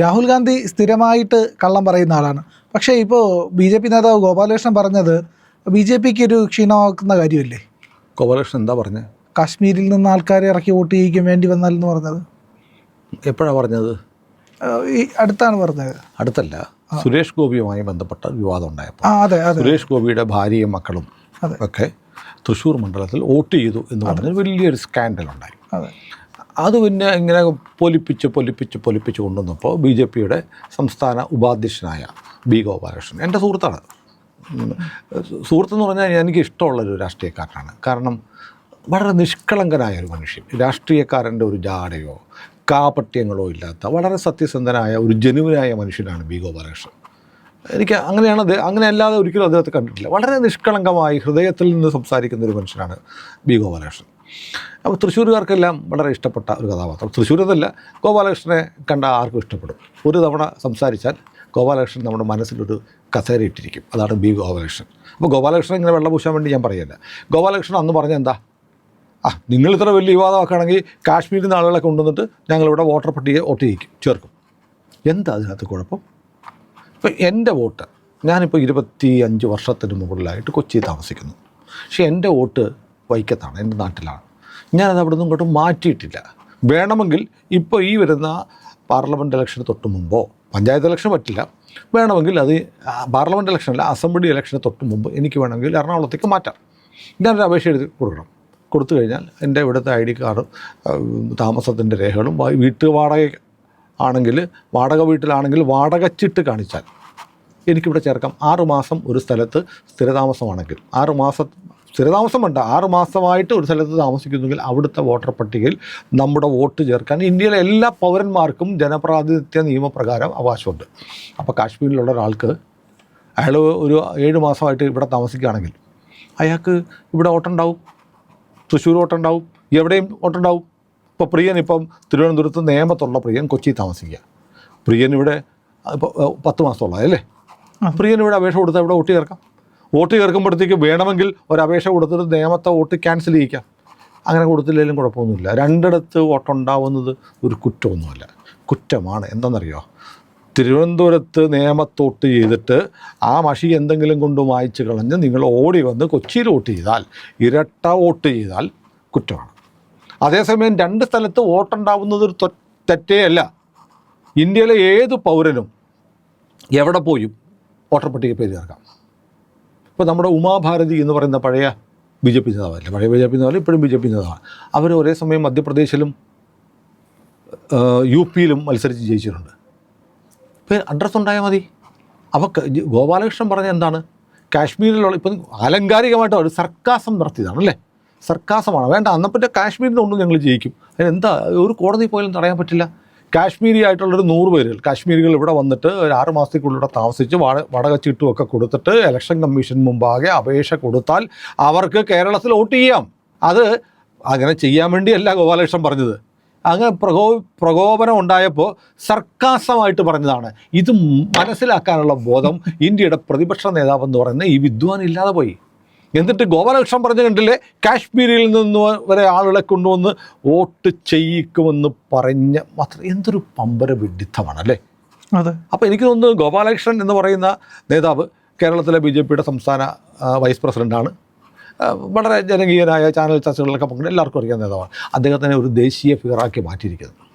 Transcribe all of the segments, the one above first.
രാഹുൽ ഗാന്ധി സ്ഥിരമായിട്ട് കള്ളം പറയുന്ന ആളാണ്. പക്ഷേ ഇപ്പോൾ ബി ജെ പി നേതാവ് ഗോപാലകൃഷ്ണൻ പറഞ്ഞത് ബി ജെ പിക്ക് ഒരു ക്ഷീണമാക്കുന്ന കാര്യമല്ലേ? ഗോപാലകൃഷ്ണൻ എന്താ പറഞ്ഞത് കാശ്മീരിൽ നിന്ന് ആൾക്കാരെ ഇറക്കി വോട്ട് ചെയ്യിക്കാൻ വേണ്ടി വന്നാൽ എന്ന് പറഞ്ഞത്. എപ്പോഴാണ് പറഞ്ഞത്? ഈ അടുത്താണ് പറഞ്ഞത്. അടുത്തല്ല. സുരേഷ് ഗോപിയുമായി ബന്ധപ്പെട്ട വിവാദം ഉണ്ടായപ്പോൾ. ആ അതെ അതെ. സുരേഷ് ഗോപിയുടെ ഭാര്യയും മക്കളും അതെ. ഒക്കെ തൃശ്ശൂർ മണ്ഡലത്തിൽ വോട്ട് ചെയ്തു എന്ന് പറഞ്ഞ് വലിയൊരു സ്കാൻഡൽ ഉണ്ടായി. അതെ പിന്നെ ഇങ്ങനെ പൊലിപ്പിച്ച് പൊലിപ്പിച്ച് പൊലിപ്പിച്ച് കൊണ്ടുവന്നപ്പോൾ ബി ജെ പിയുടെ സംസ്ഥാന ഉപാധ്യക്ഷനായ ബി ഗോപാലകൃഷ്ണൻ. എന്റെ സുഹൃത്താണ്. സുഹൃത്തെന്ന് പറഞ്ഞാൽ എനിക്ക് ഇഷ്ടമുള്ളൊരു രാഷ്ട്രീയക്കാരനാണ്. കാരണം വളരെ നിഷ്കളങ്കനായ ഒരു മനുഷ്യൻ. രാഷ്ട്രീയക്കാരന്റെ ഒരു ജാടയോ കാപട്യങ്ങളോ ഇല്ലാത്ത വളരെ സത്യസന്ധനായ ഒരു ജനുവിനായ മനുഷ്യനാണ് ബി ഗോപാലകൃഷ്ണൻ. എനിക്ക് അങ്ങനെയാണ് അത് അങ്ങനെ അല്ലാതെ ഒരിക്കലും അദ്ദേഹത്തെ കണ്ടിട്ടില്ല. വളരെ നിഷ്കളങ്കമായി ഹൃദയത്തിൽ നിന്ന് സംസാരിക്കുന്ന ഒരു മനുഷ്യനാണ് ബി ഗോപാലകൃഷ്ണൻ. അപ്പോൾ തൃശ്ശൂരുകാർക്കെല്ലാം വളരെ ഇഷ്ടപ്പെട്ട ഒരു കഥാപാത്രം. തൃശ്ശൂർ എന്നല്ല ഗോപാലകൃഷ്ണനെ കണ്ട ആർക്കും ഇഷ്ടപ്പെടും. ഒരു തവണ സംസാരിച്ചാൽ ഗോപാലകൃഷ്ണൻ നമ്മുടെ മനസ്സിലൊരു കസേര ഇട്ടിരിക്കും അതാണ് ബി ഗോപാലകൃഷ്ണൻ. അപ്പോൾ ഗോപാലകൃഷ്ണൻ ഇങ്ങനെ വെള്ളം പൂശാൻ വേണ്ടി ഞാൻ പറയല്ല. ഗോപാലകൃഷ്ണൻ അന്ന് പറഞ്ഞ എന്താ? ആ നിങ്ങൾ ഇത്ര വലിയ വിവാദമാക്കുകയാണെങ്കിൽ കാശ്മീരിൽ നിന്ന് ആളുകളെ കൊണ്ടുവന്നിട്ട് ഞങ്ങളിവിടെ വോട്ടർ പട്ടിക വോട്ട് ചെയ്യിക്കും ചേർക്കും. എന്താ അതിനകത്ത് കുഴപ്പം? ഇപ്പം എന്റെ വോട്ട് ഞാനിപ്പോൾ ഇരുപത്തി അഞ്ച് വർഷത്തിന് മുകളിലായിട്ട് കൊച്ചി താമസിക്കുന്നു. പക്ഷേ എന്റെ വോട്ട് വൈക്കത്താണ് എന്റെ നാട്ടിലാണ്. ഞാനത് അവിടെ നിന്ന് ഇങ്ങോട്ട് മാറ്റിയിട്ടില്ല. വേണമെങ്കിൽ ഇപ്പോൾ ഈ വരുന്ന പാർലമെന്റ് ഇലക്ഷന് തൊട്ട് മുമ്പോ പഞ്ചായത്ത് ഇലക്ഷൻ പറ്റില്ല. വേണമെങ്കിൽ അത് പാർലമെന്റ് ഇലക്ഷനല്ല അസംബ്ലി ഇലക്ഷന് തൊട്ട് മുമ്പ് എനിക്ക് വേണമെങ്കിൽ എറണാകുളത്തേക്ക് മാറ്റാം. ഞാനൊരു അപേക്ഷ എഴുതി കൊടുക്കണം. കൊടുത്തു കഴിഞ്ഞാൽ എന്റെ ഇവിടുത്തെ ഐ ഡി കാർഡും താമസത്തിന്റെ രേഖകളും വീട്ട് വാടക ആണെങ്കിൽ വാടക വീട്ടിലാണെങ്കിൽ വാടക ചിട്ട് കാണിച്ചാൽ എനിക്കിവിടെ ചേർക്കാം. ആറുമാസം ഒരു സ്ഥലത്ത് സ്ഥിരതാമസമാണെങ്കിൽ ആറ് മാസം സ്ഥിരതാമസം വേണ്ട ആറ് മാസമായിട്ട് ഒരു സ്ഥലത്ത് താമസിക്കുന്നെങ്കിൽ അവിടുത്തെ വോട്ടർ പട്ടികയിൽ നമ്മുടെ വോട്ട് ചേർക്കാൻ ഇന്ത്യയിലെ എല്ലാ പൗരന്മാർക്കും ജനപ്രാതിനിധ്യ നിയമപ്രകാരം അവകാശമുണ്ട്. അപ്പോൾ കാശ്മീരിലുള്ള ഒരാൾക്ക് അയാൾ ഒരു ഏഴ് മാസമായിട്ട് ഇവിടെ താമസിക്കുകയാണെങ്കിൽ അയാൾക്ക് ഇവിടെ ഓട്ടുണ്ടാവും തൃശ്ശൂർ ഓട്ടുണ്ടാവും എവിടെയും ഓട്ടുണ്ടാവും ഇപ്പോൾ പ്രിയൻ ഇപ്പം തിരുവനന്തപുരത്ത് നേമത്തുള്ള പ്രിയൻ കൊച്ചി താമസിക്കുക. പ്രിയൻ ഇവിടെ ഇപ്പോൾ പത്ത് മാസമുള്ള അല്ലേ? പ്രിയൻ ഇവിടെ അപേക്ഷ കൊടുത്താൽ ഇവിടെ ഒട്ടി ചേർക്കാം. വോട്ട് ചേർക്കുമ്പോഴത്തേക്ക് വേണമെങ്കിൽ ഒരു കൊടുത്തിട്ട് നിയമത്തെ വോട്ട് ക്യാൻസൽ ചെയ്യിക്കാം. അങ്ങനെ കൊടുത്തില്ലെങ്കിലും കുഴപ്പമൊന്നുമില്ല. രണ്ടിടത്ത് വോട്ടുണ്ടാവുന്നത് ഒരു കുറ്റമൊന്നുമല്ല. കുറ്റമാണ്. എന്തെന്നറിയോ? തിരുവനന്തപുരത്ത് നിയമത്തോട്ട് ചെയ്തിട്ട് ആ മഷി എന്തെങ്കിലും കൊണ്ട് വായിച്ച് കളഞ്ഞ് നിങ്ങൾ ഓടി വന്ന് കൊച്ചിയിൽ വോട്ട് ചെയ്താൽ ഇരട്ട വോട്ട് ചെയ്താൽ കുറ്റമാണ്. അതേസമയം രണ്ട് സ്ഥലത്ത് വോട്ടുണ്ടാവുന്നത് ഒരു തെറ്റേ അല്ല. ഇന്ത്യയിലെ ഏത് പൗരനും എവിടെ പോയും വോട്ടർ പട്ടിക പേര് ചേർക്കാം. ഇപ്പോൾ നമ്മുടെ ഉമാഭാരതി എന്ന് പറയുന്ന പഴയ ബി ജെ പി നേതാവല്ലേ? പഴയ ബി ജെ പി നേതാവ് ഇപ്പോഴും ബി ജെ പി നേതാവാണ്. അവർ ഒരേ സമയം മധ്യപ്രദേശിലും യു പിയിലും മത്സരിച്ച് ജയിച്ചിട്ടുണ്ട്. ഇപ്പോൾ അഡ്രസ്സ് ഉണ്ടായാൽ മതി അപ്പോൾ ഗോപാലകൃഷ്ണൻ പറഞ്ഞ എന്താണ്? കാശ്മീരിലുള്ള ഇപ്പം ആലങ്കാരികമായിട്ട് ഒരു സർക്കാസം നടത്തിയതാണ് അല്ലേ സർക്കാസമാണ്. വേണ്ട അന്നപ്പറ്റ കാശ്മീരിൽ ഒന്നും ഞങ്ങൾ ജയിക്കും. അതിനെന്താ ഒരു കോടതി പോയാലും തടയാൻ പറ്റില്ല. കാശ്മീരി ആയിട്ടുള്ളൊരു നൂറ് പേര് കാശ്മീരികൾ ഇവിടെ വന്നിട്ട് ഒരു ആറ് മാസത്തേക്കുള്ളിൽ ഇവിടെ താമസിച്ച് വാട വടക ചീട്ടുമൊക്കെ കൊടുത്തിട്ട് ഇലക്ഷൻ കമ്മീഷൻ മുമ്പാകെ അപേക്ഷ കൊടുത്താൽ അവർക്ക് കേരളത്തിൽ വോട്ട് ചെയ്യാം. അത് അങ്ങനെ ചെയ്യാൻ വേണ്ടിയല്ല ഗോപാലകൃഷ്ണൻ പറഞ്ഞത്. അങ്ങനെ പ്രകോ പ്രകോപനം ഉണ്ടായപ്പോൾ സർക്കാസമായിട്ട് പറഞ്ഞതാണ്. ഇത് മനസ്സിലാക്കാനുള്ള ബോധം ഇന്ത്യയുടെ പ്രതിപക്ഷ നേതാവെന്ന് പറയുന്ന ഈ വിദ്വാൻ ഇല്ലാതെ പോയി. എന്നിട്ട് ഗോപാലകൃഷ്ണൻ പറഞ്ഞു കണ്ടില്ലേ? കാശ്മീരിൽ നിന്ന് വരെ ആളുകളെ കൊണ്ടുവന്ന് വോട്ട് ചെയ്യിക്കുമെന്ന് പറഞ്ഞ മാത്രം എന്തൊരു പമ്പര വിഡിത്തമാണ് അല്ലേ? അതെ. അപ്പോൾ എനിക്ക് തോന്നുന്നു ഗോപാലകൃഷ്ണൻ എന്ന് പറയുന്ന നേതാവ് കേരളത്തിലെ ബി ജെ പിയുടെ സംസ്ഥാന വൈസ് പ്രസിഡന്റാണ് വളരെ ജനകീയനായ ചാനൽ ചർച്ചകളിലൊക്കെ പങ്കെടുക്കുന്ന എല്ലാവർക്കും അറിയാവുന്ന നേതാവാണ്. അദ്ദേഹത്തിനെ ഒരു ദേശീയ ഫിഗറാക്കി മാറ്റിയിരിക്കുന്നത്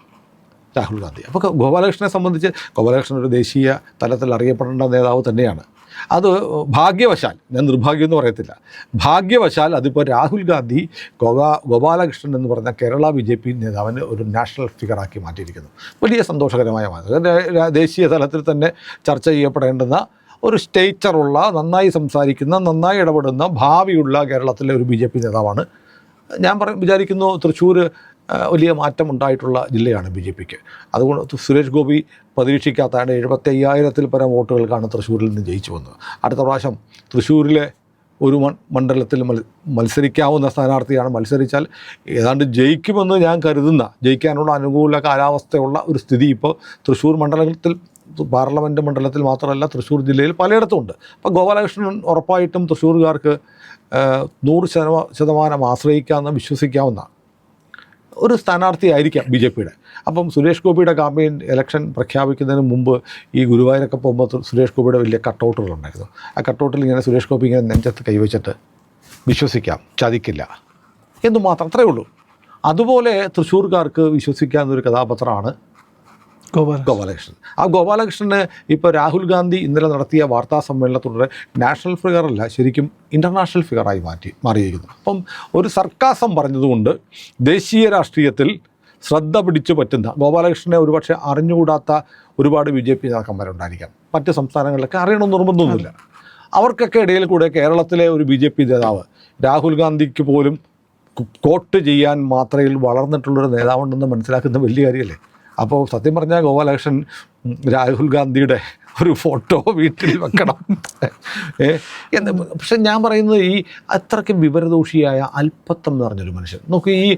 രാഹുൽ ഗാന്ധി. അപ്പോൾ ഗോപാലകൃഷ്ണനെ സംബന്ധിച്ച് ഗോപാലകൃഷ്ണൻ ഒരു ദേശീയ തലത്തിൽ അറിയപ്പെടേണ്ട നേതാവ് തന്നെയാണ്. അത് ഭാഗ്യവശാൽ ഞാൻ നിർഭാഗ്യം എന്ന് പറയത്തില്ല. ഭാഗ്യവശാൽ അതിപ്പോൾ രാഹുൽ ഗാന്ധി ഗോപാ ഗോപാലകൃഷ്ണൻ എന്ന് പറഞ്ഞ കേരള ബി ജെ പി നേതാവിന് ഒരു നാഷണൽ ഫിഗറാക്കി മാറ്റിയിരിക്കുന്നു. വലിയ സന്തോഷകരമായ മാറ്റം ദേശീയ തലത്തിൽ തന്നെ ചർച്ച ചെയ്യപ്പെടേണ്ടുന്ന ഒരു സ്റ്റേച്ചറുള്ള നന്നായി സംസാരിക്കുന്ന നന്നായി ഇടപെടുന്ന ഭാവിയുള്ള കേരളത്തിലെ ഒരു ബി ജെ പി നേതാവാണ്. ഞാൻ പറ വിചാരിക്കുന്നു തൃശ്ശൂർ വലിയ മാറ്റം ഉണ്ടായിട്ടുള്ള ജില്ലയാണ് ബി ജെ പിക്ക്. അതുകൊണ്ട് സുരേഷ് ഗോപി പ്രതീക്ഷിക്കാത്തതാണ് എഴുപത്തി അയ്യായിരത്തിൽ പരം വോട്ടുകൾക്കാണ് തൃശ്ശൂരിൽ നിന്ന് ജയിച്ചു വന്നത്. അടുത്ത പ്രാവശ്യം തൃശ്ശൂരിലെ ഒരു മണ്ഡലത്തിൽ മത് മത്സരിക്കാവുന്ന സ്ഥാനാർത്ഥിയാണ് മത്സരിച്ചാൽ ഏതാണ്ട് ജയിക്കുമെന്ന് ഞാൻ കരുതുന്ന ജയിക്കാനുള്ള അനുകൂല കാലാവസ്ഥയുള്ള ഒരു സ്ഥിതി ഇപ്പോൾ തൃശ്ശൂർ മണ്ഡലത്തിൽ പാർലമെന്റ് മണ്ഡലത്തിൽ മാത്രമല്ല തൃശ്ശൂർ ജില്ലയിൽ പലയിടത്തും ഉണ്ട് അപ്പോൾ ഗോപാലകൃഷ്ണൻ ഉറപ്പായിട്ടും തൃശ്ശൂർകാർക്ക് നൂറ് ശതമാ ശതമാനം ആശ്രയിക്കാമെന്ന് വിശ്വസിക്കാവുന്ന ഒരു സ്ഥാനാർത്ഥിയായിരിക്കാം ബി ജെ പിയുടെ. അപ്പം സുരേഷ് ഗോപിയുടെ കാമ്പയിൻ ഇലക്ഷൻ പ്രഖ്യാപിക്കുന്നതിന് മുമ്പ് ഈ ഗുരുവായൂരൊക്കെ പോകുമ്പോൾ സുരേഷ് ഗോപിയുടെ വലിയ കട്ടൗട്ടുകളുണ്ടായിരുന്നു ആ കട്ടൗട്ടിൽ ഇങ്ങനെ സുരേഷ് ഗോപി ഇങ്ങനെ നെഞ്ചത്ത് കൈവച്ചിട്ട് വിശ്വസിക്കാം ചതിക്കില്ല എന്ന് മാത്രം അത്രയേ ഉള്ളൂ. അതുപോലെ തൃശ്ശൂർക്കാർക്ക് വിശ്വസിക്കാവുന്ന ഒരു കഥാപാത്രമാണ് ഗോപാലകൃഷ്ണൻ. ആ ഗോപാലകൃഷ്ണന് ഇപ്പോൾ രാഹുൽ ഗാന്ധി ഇന്നലെ നടത്തിയ വാർത്താ സമ്മേളനത്തിലൂടെ നാഷണൽ ഫിഗർ അല്ല ശരിക്കും ഇന്റർനാഷണൽ ഫിഗറായി മാറ്റി മാറിയിരിക്കുന്നു. അപ്പം ഒരു സർക്കാസം പറഞ്ഞതുകൊണ്ട് ദേശീയ രാഷ്ട്രീയത്തിൽ ശ്രദ്ധ പിടിച്ചു പറ്റുന്ന ഗോപാലകൃഷ്ണനെ ഒരുപക്ഷെ അറിഞ്ഞുകൂടാത്ത ഒരുപാട് ബി ജെ പി നേതാക്കന്മാരുണ്ടായിരിക്കാം. മറ്റ് സംസ്ഥാനങ്ങളിലൊക്കെ അറിയണമെന്ന് നിർബന്ധമൊന്നുമില്ല. അവർക്കൊക്കെ ഇടയിൽ കൂടെ കേരളത്തിലെ ഒരു ബി ജെ പി നേതാവ് രാഹുൽ ഗാന്ധിക്ക് പോലും കോട്ട് ചെയ്യാൻ മാത്രയിൽ വളർന്നിട്ടുള്ളൊരു നേതാവുണ്ടെന്ന് മനസ്സിലാക്കുന്ന വലിയ കാര്യമല്ലേ? അപ്പോൾ സത്യം പറഞ്ഞാൽ ഗോപാലകൃഷ്ണൻ രാഹുൽ ഗാന്ധിയുടെ ഒരു ഫോട്ടോ വീട്ടിൽ വെക്കണം. എന്ന് പക്ഷെ ഞാൻ പറയുന്നത് ഈ അത്രയ്ക്ക് വിവരദോഷിയായ അല്പത്തം എന്ന് പറഞ്ഞൊരു മനുഷ്യൻ. നോക്ക് ഈ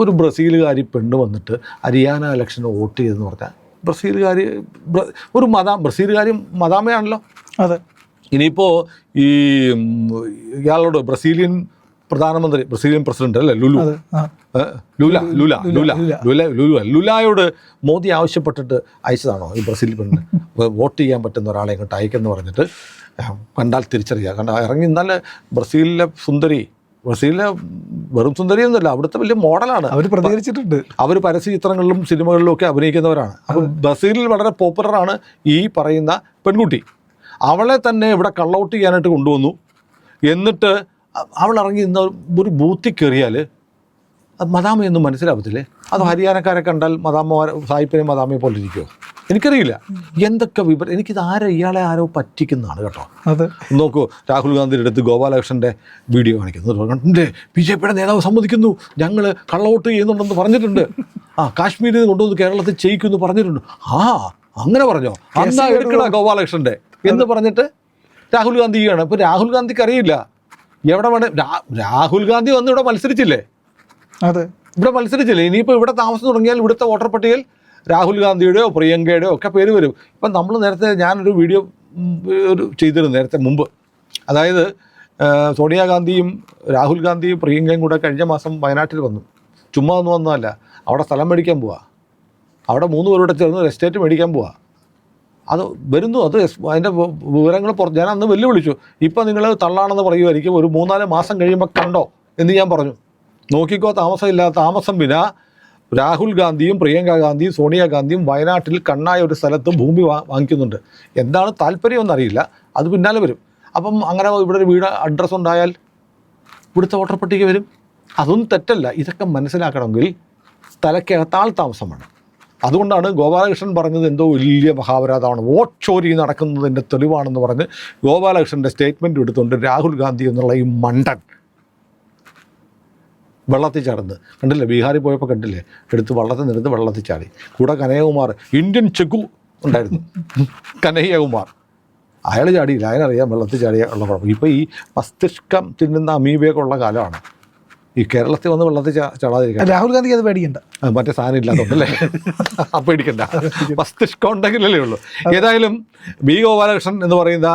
ഒരു ബ്രസീലുകാരി പെണ്ണ് വന്നിട്ട് ഹരിയാന ഇലക്ഷന് വോട്ട് ചെയ്തെന്ന് പറഞ്ഞാൽ ബ്രസീലുകാരി ബ്ര- ഒരു മതാം ബ്രസീലുകാരി മതാമയാണല്ലോ അതെ. ഇനിയിപ്പോൾ ഈ ഇയാളോട് ബ്രസീലിയൻ പ്രധാനമന്ത്രി ബ്രസീലിയൻ പ്രസിഡന്റ് അല്ലേ Lulu? Lula Lula Lula Lula. Lula Lula. ലുലായോട് Modi ആവശ്യപ്പെട്ടിട്ട് അയച്ചതാണോ ഈ ബ്രസീൽ പ്രസിഡന്റ് വോട്ട് ചെയ്യാൻ പറ്റുന്ന ഒരാളെ ഇങ്ങോട്ട് അയക്കെന്ന് പറഞ്ഞിട്ട് കണ്ടാൽ തിരിച്ചറിയുക കണ്ട ഇറങ്ങി എന്നാൽ ബ്രസീലിലെ സുന്ദരി ബ്രസീലിലെ വെറും സുന്ദരി ഒന്നുമല്ല അവിടുത്തെ വലിയ മോഡലാണ്. അവർ പ്രതികരിച്ചിട്ടുണ്ട്. അവർ പരസ്യ ചിത്രങ്ങളിലും സിനിമകളിലും ഒക്കെ അഭിനയിക്കുന്നവരാണ്. അപ്പം ബ്രസീലിൽ വളരെ പോപ്പുലറാണ് ഈ പറയുന്ന പെൺകുട്ടി. അവളെ തന്നെ ഇവിടെ കള്ളൗട്ട് ചെയ്യാനായിട്ട് കൊണ്ടുവന്നു. എന്നിട്ട് അവൾ ഇറങ്ങി ഇന്ന് ഒരു ബൂത്തിൽ കയറിയാൽ അത് മദാമയൊന്നും മനസ്സിലാവത്തില്ലേ? അത് ഹരിയാനക്കാരെ കണ്ടാൽ മദാമ്മ സായിപ്പിനെ മദാമയെ പോലെ ഇരിക്കുമോ എനിക്കറിയില്ല. എന്തൊക്കെ വിവരം എനിക്കിത് ആരോ ഇയാളെ ആരോ പറ്റിക്കുന്നതാണ് കേട്ടോ. അത്. നോക്കൂ രാഹുൽ ഗാന്ധിയുടെ അടുത്ത് ഗോപാലകൃഷ്ണന്റെ വീഡിയോ കാണിക്കുന്നു. ബി ജെ പിയുടെ നേതാവ് സമ്മതിക്കുന്നു. ഞങ്ങൾ കള്ളവോട്ട് ചെയ്യുന്നുണ്ടെന്ന് പറഞ്ഞിട്ടുണ്ട്. ആ കാശ്മീരിൽ നിന്ന് കൊണ്ടുവന്ന് കേരളത്തിൽ ചെയ്യിക്കുമെന്ന് പറഞ്ഞിട്ടുണ്ട്. ആ അങ്ങനെ പറഞ്ഞോ? അന്നാ എടുക്കണ ഗോപാലകൃഷ്ണന്റെ എന്ന് പറഞ്ഞിട്ട് രാഹുൽ ഗാന്ധിയാണ് ഇപ്പോൾ രാഹുൽ ഗാന്ധിക്ക് അറിയില്ല. എവിടെ വേണേ രാഹുൽ ഗാന്ധി വന്ന് ഇവിടെ മത്സരിച്ചില്ലേ? അതെ. ഇവിടെ മത്സരിച്ചില്ലേ? ഇനിയിപ്പോൾ ഇവിടെ താമസം തുടങ്ങിയാൽ ഇവിടുത്തെ വോട്ടർ പട്ടികയിൽ രാഹുൽ ഗാന്ധിയുടെയോ പ്രിയങ്കയുടെയോ ഒക്കെ പേര് വരും. ഇപ്പം നമ്മൾ നേരത്തെ ഞാനൊരു വീഡിയോ ഒരു ചെയ്തിരുന്നു നേരത്തെ മുമ്പ്. അതായത് സോണിയാഗാന്ധിയും രാഹുൽ ഗാന്ധിയും പ്രിയങ്കയും കൂടെ കഴിഞ്ഞ മാസം വയനാട്ടിൽ വന്നു. ചുമ്മാ ഒന്നും വന്നതല്ല. അവിടെ സ്ഥലം മേടിക്കാൻ പോവാ. അവിടെ മൂന്ന് പേരോടെ ചേർന്ന് എസ്റ്റേറ്റ് മേടിക്കാൻ പോവാ. അത് വരുന്നു. അത് അതിന്റെ വിവരങ്ങൾ പുറത്ത് ഞാൻ അന്ന് വെല്ലുവിളിച്ചു. ഇപ്പം നിങ്ങൾ തള്ളാണെന്ന് പറയുമായിരിക്കും ഒരു മൂന്നാൽ മാസം കഴിയുമ്പോൾ കണ്ടോ എന്ന് ഞാൻ പറഞ്ഞു. നോക്കിക്കോ താമസമില്ല താമസം വിന. രാഹുൽ ഗാന്ധിയും പ്രിയങ്ക ഗാന്ധിയും സോണിയാഗാന്ധിയും വയനാട്ടിൽ കണ്ണായ ഒരു സ്ഥലത്ത് ഭൂമി വാങ്ങിക്കുന്നുണ്ട്. എന്താണ് താല്പര്യമെന്നറിയില്ല അത് പിന്നാലെ വരും. അപ്പം അങ്ങനെ ഇവിടെ ഒരു വീട് അഡ്രസ്സ് ഉണ്ടായാൽ ഇവിടുത്തെ വോട്ടർ പട്ടിക വരും. അതൊന്നും തെറ്റല്ല. ഇതൊക്കെ മനസ്സിലാക്കണമെങ്കിൽ സ്ഥലക്കകത്ത് ആൾ താമസം വേണം അതുകൊണ്ടാണ് ഗോപാലകൃഷ്ണൻ പറഞ്ഞത് എന്തോ വലിയ മഹാപരാധമാണ്. വോട്ട് ചോരി നടക്കുന്നതിന്റെ തെളിവാണെന്ന് പറഞ്ഞ് ഗോപാലകൃഷ്ണന്റെ സ്റ്റേറ്റ്മെന്റ് എടുത്തുകൊണ്ട് രാഹുൽ ഗാന്ധി എന്നുള്ള ഈ മണ്ടൻ വെള്ളത്തിൽ ചാടുന്നത്. കണ്ടില്ലേ? ബീഹാറിൽ പോയപ്പോൾ കണ്ടില്ലേ? എടുത്ത് വള്ളത്തിൽ നിന്നെടുത്ത് വെള്ളത്തിൽ ചാടി. കൂടെ കനയ്യകുമാർ ഇന്ത്യൻ ചെക്കു ഉണ്ടായിരുന്നു. കനയ്യകുമാർ. അയാൾ ചാടിയില്ല. അയാളറിയാം വെള്ളത്തിൽ ചാടിയ ഉള്ള കുഴപ്പം. ഇപ്പോൾ ഈ മസ്തിഷ്കം തിന്നുന്ന അമീബയൊക്കെ ഉള്ള കാലമാണ്. ഈ കേരളത്തിൽ വന്ന് വെള്ളത്തിൽ ചാടാതിരിക്കാം രാഹുൽ ഗാന്ധിക്ക് അത് പേടിക്കണ്ട. മറ്റേ സാധനം ഇല്ലാത്തതുകൊണ്ടല്ലേ അപ്പം പേടിക്കണ്ട. മസ്തിഷ്കം ഉണ്ടെങ്കിലല്ലേ ഉള്ളൂ. ഏതായാലും ബി ഗോപാലകൃഷ്ണൻ എന്ന് പറയുന്ന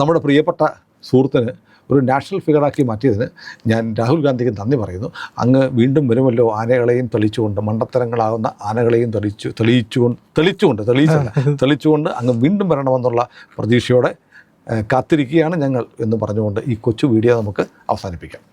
നമ്മുടെ പ്രിയപ്പെട്ട സുഹൃത്തിന് ഒരു നാഷണൽ ഫിഗറാക്കി മാറ്റിയതിന് ഞാൻ രാഹുൽ ഗാന്ധിക്ക് നന്ദി പറയുന്നു. അങ്ങ് വീണ്ടും വരുമല്ലോ ആനകളെയും തെളിച്ചുകൊണ്ട് മണ്ടത്തരങ്ങളാകുന്ന ആനകളെയും തെളിച്ചു തെളിയിച്ചുകൊണ്ട് തെളിച്ചുകൊണ്ട് തെളിയിച്ചല്ല തെളിച്ചുകൊണ്ട് അങ്ങ് വീണ്ടും വരണമെന്നുള്ള പ്രതീക്ഷയോടെ കാത്തിരിക്കുകയാണ് ഞങ്ങൾ എന്ന് പറഞ്ഞുകൊണ്ട് ഈ കൊച്ചു വീഡിയോ നമുക്ക് അവസാനിപ്പിക്കാം.